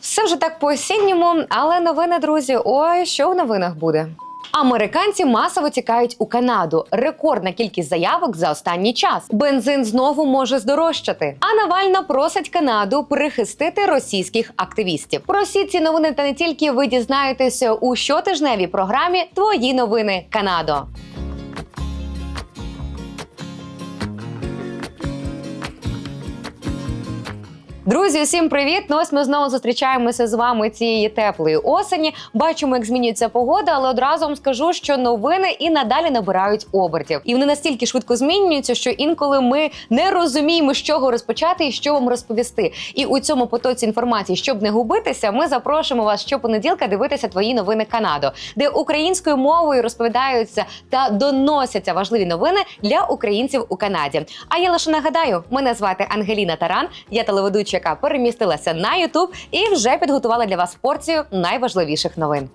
Все вже так по осінньому, але новини, друзі. Ой, що в новинах буде? Американці масово тікають у Канаду. Рекордна кількість заявок за останній час. Бензин знову може здорожчати. А Навальна просить Канаду прихистити російських активістів. Про всі ці новини та не тільки ви дізнаєтеся у щотижневій програмі Твої новини Канадо. Друзі, усім привіт! Ну ось ми знову зустрічаємося з вами цієї теплої осені. Бачимо, як змінюється погода, але одразу вам скажу, що новини і надалі набирають обертів. І вони настільки швидко змінюються, що інколи ми не розуміємо, з чого розпочати і що вам розповісти. І у цьому потоці інформації, щоб не губитися, ми запрошуємо вас щопонеділка дивитися твої новини Канадо, де українською мовою розповідаються та доносяться важливі новини для українців у Канаді. А я лише нагадаю, мене звати Ангеліна Таран, я телеведуча, яка перемістилася на Ютуб і вже підготувала для вас порцію найважливіших новин.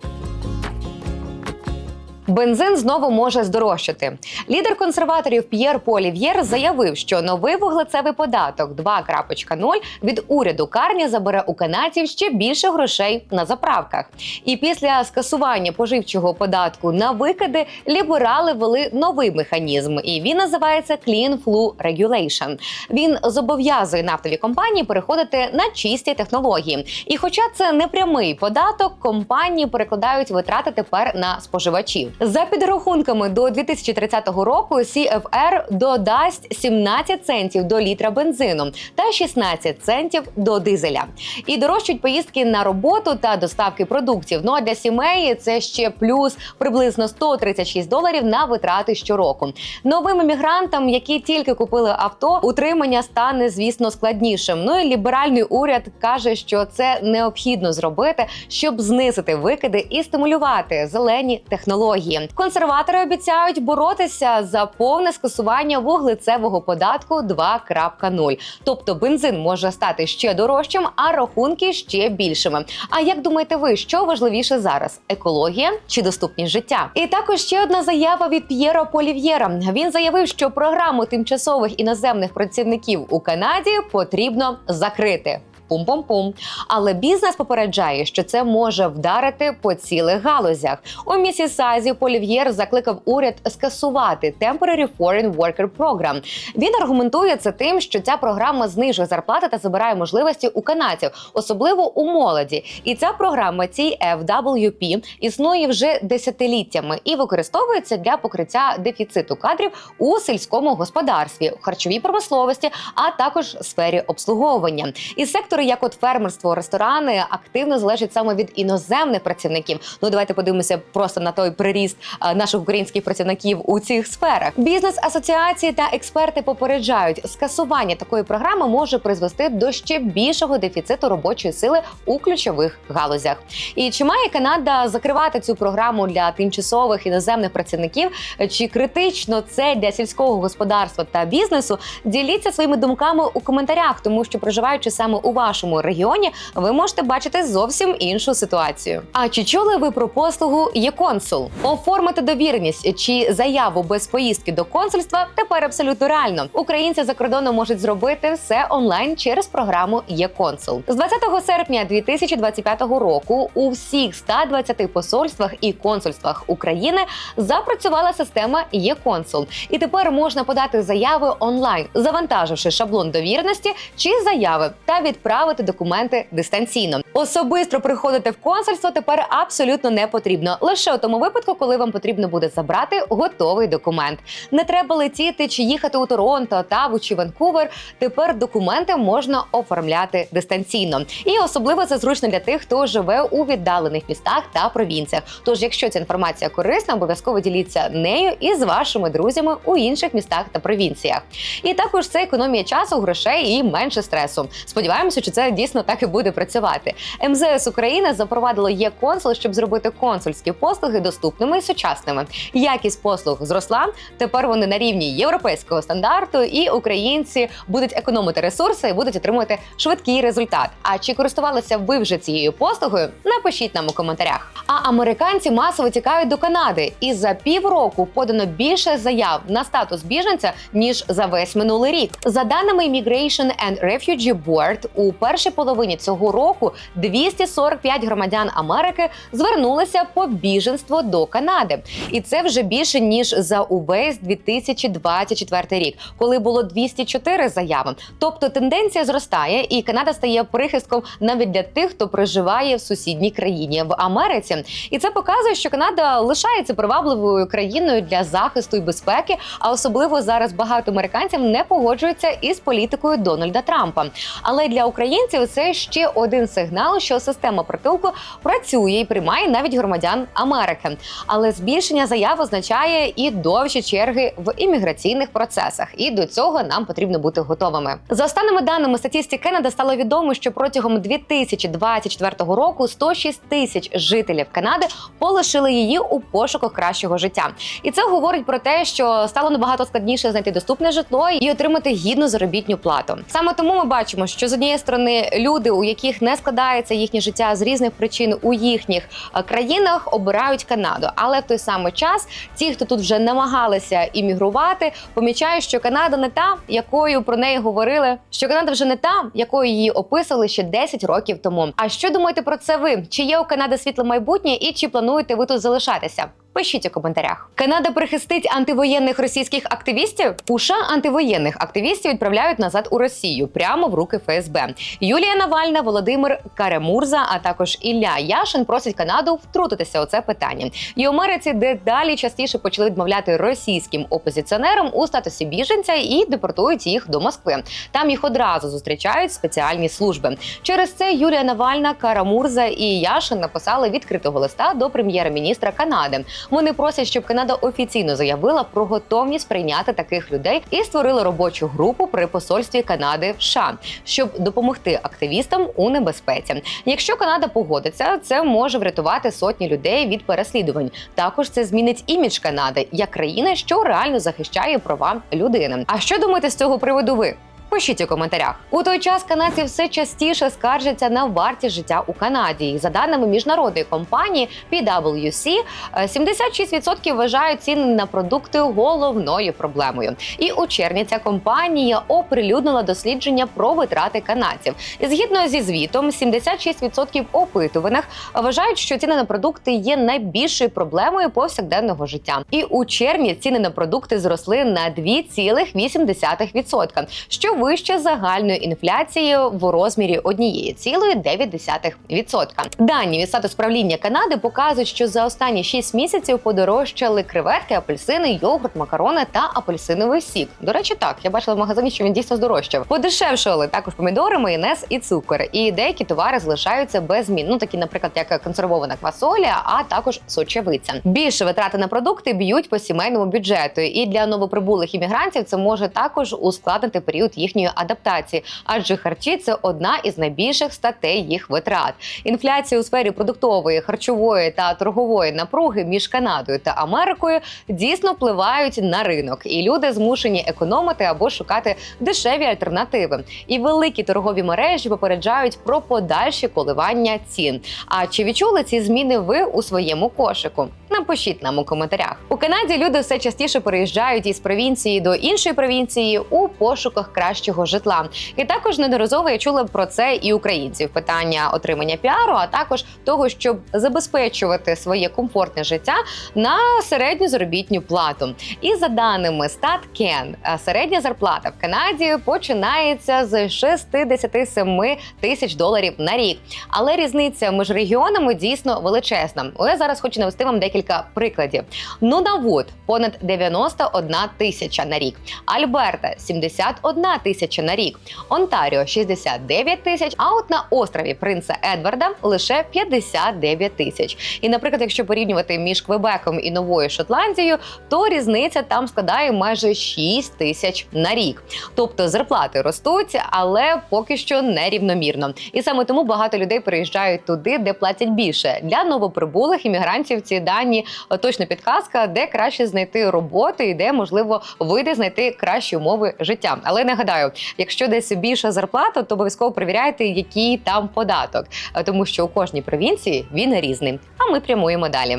Бензин знову може здорожчати. Лідер консерваторів П'єр Полів'єр заявив, що новий вуглецевий податок 2.0 від уряду Карні забере у канадців ще більше грошей на заправках. І після скасування поживчого податку на викиди ліберали ввели новий механізм, і він називається Clean Flu Regulation. Він зобов'язує нафтові компанії переходити на чисті технології. І, хоча це не прямий податок, компанії перекладають витрати тепер на споживачів. За підрахунками до 2030 року CFR додасть 17 центів до літра бензину та 16 центів до дизеля. І дорожчать поїздки на роботу та доставки продуктів. Ну а для сімей це ще плюс приблизно 136 доларів на витрати щороку. Новим емігрантам, які тільки купили авто, утримання стане, звісно, складнішим. Ну і ліберальний уряд каже, що це необхідно зробити, щоб знизити викиди і стимулювати зелені технології. Консерватори обіцяють боротися за повне скасування вуглецевого податку 2.0. Тобто бензин може стати ще дорожчим, а рахунки ще більшими. А як думаєте ви, що важливіше зараз: екологія чи доступність життя? І також ще одна заява від П'єро Полів'єра. Він заявив, що програму тимчасових іноземних працівників у Канаді потрібно закрити. Пум-пум-пум. Але бізнес попереджає, що це може вдарити по цілих галузях. У Місісазі Полів'єр закликав уряд скасувати Temporary Foreign Worker Program. Він аргументує це тим, що ця програма знижує зарплати та забирає можливості у канадців, особливо у молоді. І ця програма цій FWP існує вже десятиліттями і використовується для покриття дефіциту кадрів у сільському господарстві, харчовій промисловості, а також сфері обслуговування. І сектори, як от фермерство, ресторани, активно залежать саме від іноземних працівників. Ну давайте подивимося просто на той приріст е, наших українських працівників у цих сферах. Бізнес асоціації та експерти попереджають, скасування такої програми може призвести до ще більшого дефіциту робочої сили у ключових галузях. І чи має Канада закривати цю програму для тимчасових іноземних працівників? Чи критично це для сільського господарства та бізнесу? Діліться своїми думками у коментарях, тому що проживаючи саме у вашому регіоні, ви можете бачити зовсім іншу ситуацію. А чи чули ви про послугу «Є-консул»? Оформити довіреність чи заяву без поїздки до консульства тепер абсолютно реально. Українці за кордоном можуть зробити все онлайн через програму «Є-консул». З 20 серпня 2025 року у всіх 120 посольствах і консульствах України запрацювала система «Є-консул». і тепер можна подати заяви онлайн, завантаживши шаблон довіреності чи заяви та відправити документи дистанційно. Особисто приходити в консульство тепер абсолютно не потрібно. Лише у тому випадку, коли вам потрібно буде забрати готовий документ. Не треба летіти чи їхати у Торонто, Оттаву чи Ванкувер. Тепер документи можна оформляти дистанційно. І особливо це зручно для тих, хто живе у віддалених містах та провінціях. Тож, якщо ця інформація корисна, обов'язково діліться нею і з вашими друзями у інших містах та провінціях. І також це економія часу, грошей і менше стресу. Сподіваємося, що це дійсно так і буде працювати. МЗС України запровадило є консул, щоб зробити консульські послуги доступними і сучасними. Якість послуг зросла. Тепер вони на рівні європейського стандарту, і українці будуть економити ресурси і будуть отримувати швидкий результат. А чи користувалися ви вже цією послугою? Напишіть нам у коментарях. А американці масово тікають до Канади, і за півроку подано більше заяв на статус біженця ніж за весь минулий рік. За даними Immigration and Refugee Board, у першій половині цього року 245 громадян Америки звернулися по біженство до Канади, і це вже більше ніж за увесь 2024 рік, коли було 204 заяви. Тобто тенденція зростає, і Канада стає прихистком навіть для тих, хто проживає в сусідній країні в Америці. І це показує, що Канада лишається привабливою країною для захисту і безпеки. А особливо зараз багато американців не погоджуються із політикою Дональда Трампа. Але для українців це ще один сигнал, що система притулку працює і приймає навіть громадян Америки. Але збільшення заяв означає і довші черги в імміграційних процесах. І до цього нам потрібно бути готовими. За останніми даними статістики Кеннеда стало відомо, що протягом 2024 року 106 тисяч жителів Канади полишили її у пошуках кращого життя. І це говорить про те, що стало набагато складніше знайти доступне житло і отримати гідну заробітну плату. Саме тому ми бачимо, що з однієї сторони люди, у яких не складається їхнє життя з різних причин у їхніх е, країнах, обирають Канаду. Але в той самий час ті, хто тут вже намагалися іммігрувати, помічають, що Канада не та, якою про неї говорили, що Канада вже не та, якою її описували ще 10 років тому. А що думаєте про це ви? Чи є у Канади світле майбутнє і чи плануєте ви тут залишатися? Пишіть у коментарях. Канада прихистить антивоєнних російських активістів. У США антивоєнних активістів відправляють назад у Росію прямо в руки ФСБ. Юлія Навальна, Володимир Каремурза, а також Ілля Яшин просять Канаду втрутитися у це питання. І у Америці дедалі частіше почали відмовляти російським опозиціонерам у статусі біженця і депортують їх до Москви. Там їх одразу зустрічають спеціальні служби. Через це Юлія Навальна, Карамурза і Яшин написали відкритого листа до прем'єр-міністра Канади. Вони просять, щоб Канада офіційно заявила про готовність прийняти таких людей і створила робочу групу при посольстві Канади в США, щоб допомогти активістам у небезпеці. Якщо Канада погодиться, це може врятувати сотні людей від переслідувань. Також це змінить імідж Канади як країни, що реально захищає права людини. А що думаєте з цього приводу ви? Пишіть у коментарях. У той час канадці все частіше скаржаться на вартість життя у Канаді. За даними міжнародної компанії PwC, е, 76% вважають ціни на продукти головною проблемою. І у червні ця компанія оприлюднила дослідження про витрати канадців. Згідно зі звітом, 76% опитуваних вважають, що ціни на продукти є найбільшою проблемою повсякденного життя. І у червні ціни на продукти зросли на 2,8%, що вище загальної інфляції в розмірі 1,9%. Дані від статус правління Канади показують, що за останні 6 місяців подорожчали креветки, апельсини, йогурт, макарони та апельсиновий сік. До речі, так я бачила в магазині, що він дійсно здорожчав. Подешевшали також помідори, майонез і цукор. І деякі товари залишаються без змін. Ну такі, наприклад, як консервована квасоля, а також сочевиця. Більше витрати на продукти б'ють по сімейному бюджету. І для новоприбулих іммігрантів це може також ускладнити період їхньої адаптації, адже харчі це одна із найбільших статей їх витрат. Інфляція у сфері продуктової, харчової та торгової напруги між Канадою та Америкою дійсно впливають на ринок, і люди змушені економити або шукати дешеві альтернативи. І великі торгові мережі попереджають про подальші коливання цін. А чи відчули ці зміни ви у своєму кошику? Напишіть нам у коментарях. У Канаді люди все частіше переїжджають із провінції до іншої провінції у пошуках кращого житла. І також неодноразово я чула про це і українців. Питання отримання піару, а також того, щоб забезпечувати своє комфортне життя на середню заробітню плату. І за даними StatCan, середня зарплата в Канаді починається з 67 тисяч доларів на рік. Але різниця між регіонами дійсно величезна. Я зараз хочу навести вам декілька прикладів. Нунавуд понад 91 тисяча на рік, Альберта 71 тисяча на рік, Онтаріо 69 тисяч. А от на острові Принца Едварда лише 59 тисяч. І, наприклад, якщо порівнювати між Квебеком і Новою Шотландією, то різниця там складає майже 6 тисяч на рік. Тобто зарплати ростуть, але поки що нерівномірно. І саме тому багато людей переїжджають туди, де платять більше. Для новоприбулих іммігрантів ці дані точно підказка, де краще знайти роботу і де можливо вийде знайти кращі умови життя. Але нагадаю, якщо десь більша зарплата, то обов'язково перевіряйте, який там податок, Е, тому що у кожній провінції він різний. А ми прямуємо далі.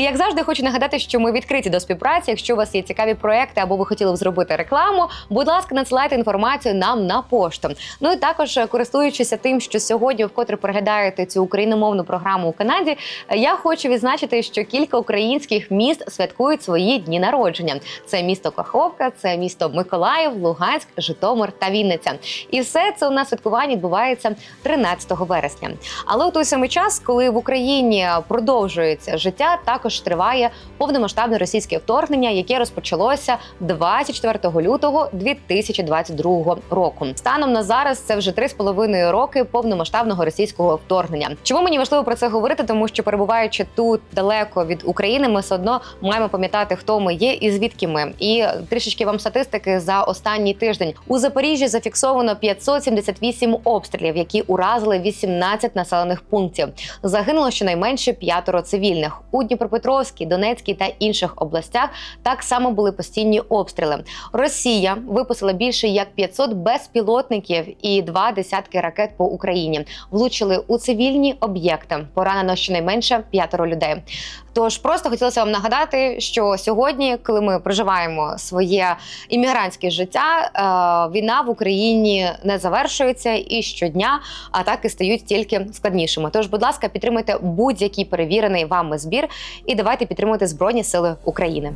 І як завжди, хочу нагадати, що ми відкриті до співпраці. Якщо у вас є цікаві проекти або ви хотіли б зробити рекламу, будь ласка, надсилайте інформацію нам на пошту. Ну і також е, користуючися тим, що сьогодні вкотре переглядаєте цю україномовну програму у Канаді. е, Я хочу відзначити, що кілька українських міст святкують свої дні народження. Це місто Каховка, це місто Миколаїв, Луганськ, Житомир та Вінниця. І все це у нас святкування відбувається 13 вересня. Але у той самий час, коли в Україні продовжується життя, також триває повномасштабне російське вторгнення, яке розпочалося 24 лютого 2022 року. Станом на зараз це вже 3,5 роки повномасштабного російського вторгнення. Чому мені важливо про це говорити? Тому що перебуваючи тут далеко від України, ми все одно маємо пам'ятати, хто ми є і звідки ми. І трішечки вам статистики за останній тиждень у Запоріжжі зафіксовано 578 обстрілів, які уразили 18 населених пунктів. Загинуло щонайменше п'ятеро цивільних у Дніпропетровській, Донецькій та інших областях. Так само були постійні обстріли. Росія випустила більше як 500 безпілотників і два десятки ракет по Україні. Влучили у цивільні об'єкти. Поранено щонайменше п'ятеро людей. Тож просто хотілося вам нагадати, що сьогодні, коли ми проживаємо своє іммігрантське життя, е, війна в Україні не завершується і щодня атаки стають тільки складнішими. Тож, будь ласка, підтримуйте будь-який перевірений вами збір і давайте підтримувати Збройні Сили України.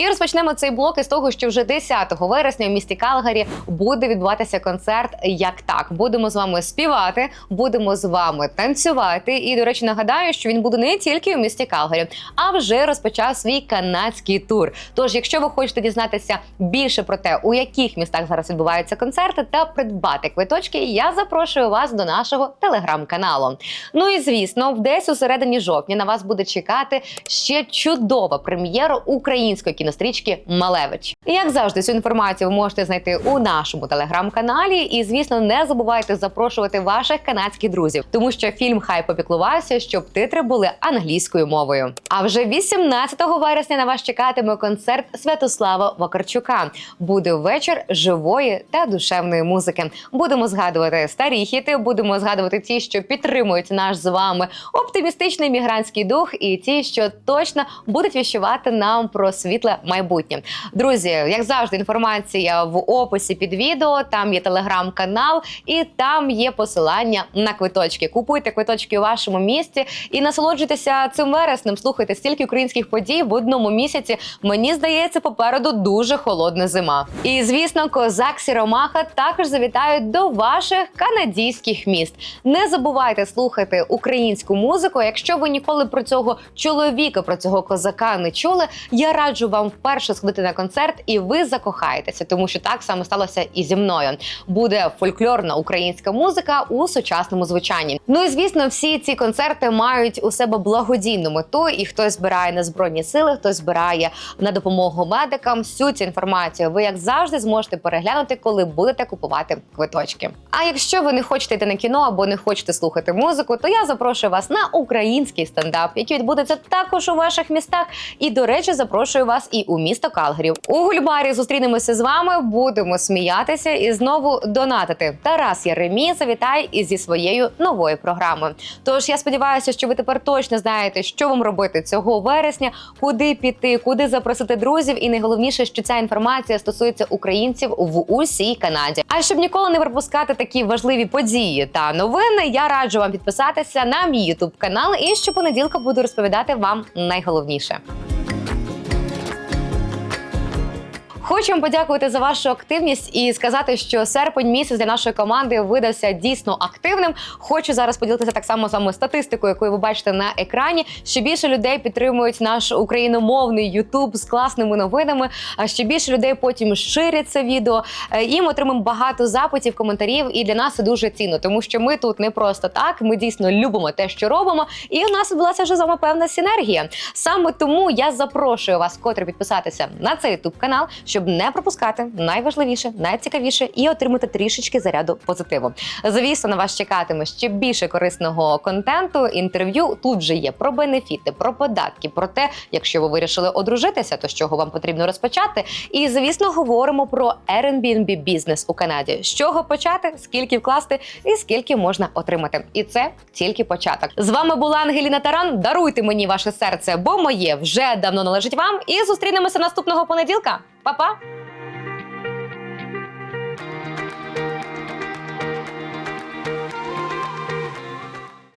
І розпочнемо цей блок із того, що вже 10 вересня в місті Калгарі буде відбуватися концерт. Як так будемо з вами співати, будемо з вами танцювати. І до речі, нагадаю, що він буде не тільки у місті Калгарі, а вже розпочав свій канадський тур. Тож, якщо ви хочете дізнатися більше про те, у яких містах зараз відбуваються концерти, та придбати квиточки, я запрошую вас до нашого телеграм-каналу. Ну і звісно, десь у середині жовтня на вас буде чекати ще чудова прем'єра української кінострічки Малевич. І як завжди, цю інформацію ви можете знайти у нашому телеграм-каналі. І звісно, не забувайте запрошувати ваших канадських друзів, тому що фільм хай попіклувався, щоб титри були англійською мовою. А вже 18 вересня на вас чекатиме концерт Святослава Вакарчука. Буде вечір живої та душевної музики. Будемо згадувати старі хіти, будемо згадувати ті, що підтримують наш з вами оптимістичний мігрантський дух, і ті, що точно будуть віщувати нам про світле майбутнє. Друзі, як завжди, інформація в описі під відео. Там є телеграм-канал, і там є посилання на квиточки. Купуйте квиточки у вашому місті і насолоджуйтеся цим вереснем. Слухайте стільки українських подій в одному місяці. Мені здається, попереду дуже холодна зима. І звісно, козак Сіромаха також завітають до ваших канадійських міст. Не забувайте слухати українську музику. Якщо ви ніколи про цього чоловіка, про цього козака не чули, я раджу вам вперше сходити на концерт, і ви закохаєтеся, тому що так само сталося і зі мною. Буде фольклорна українська музика у сучасному звучанні. Ну і звісно, всі ці концерти мають у себе благодійну мету, і хтось збирає на збройні сили, хтось збирає на допомогу медикам. Всю цю інформацію ви як завжди зможете переглянути, коли будете купувати квиточки. А якщо ви не хочете йти на кіно або не хочете слухати музику, то я запрошую вас на український стендап, який відбудеться також у ваших містах. І до речі, запрошую вас і у місто Калгарів. У Гульбарі зустрінемося з вами, будемо сміятися і знову донатити. Тарас Єремій завітає із зі своєю новою програмою. Тож я сподіваюся, що ви тепер точно знаєте, що вам робити цього вересня, куди піти, куди запросити друзів, і найголовніше, що ця інформація стосується українців в усій Канаді. А щоб ніколи не пропускати такі важливі події та новини, я раджу вам підписатися на мій YouTube канал і щопонеділка буду розповідати вам найголовніше. Вам подякувати за вашу активність і сказати, що серпень місяць для нашої команди видався дійсно активним. Хочу зараз поділитися так само з статистикою, яку ви бачите на екрані. Ще більше людей підтримують наш україномовний Ютуб з класними новинами. А ще більше людей потім ширять це відео. Е, І ми отримаємо багато запитів, коментарів. І для нас це дуже цінно, тому що ми тут не просто так. Ми дійсно любимо те, що робимо. І у нас відбулася вже з певна синергія. Саме тому я запрошую вас, котре підписатися на цей ютуб канал, щоб щоб не пропускати найважливіше, найцікавіше і отримати трішечки заряду позитиву. Звісно, на вас чекатиме ще більше корисного контенту. Інтерв'ю тут вже є про бенефіти, про податки, про те, якщо ви вирішили одружитися, то з чого вам потрібно розпочати. І звісно, говоримо про Airbnb бізнес у Канаді. З чого почати, скільки вкласти і скільки можна отримати. І це тільки початок. З вами була Ангеліна Таран. Даруйте мені ваше серце, бо моє вже давно належить вам. І зустрінемося наступного понеділка. पापा?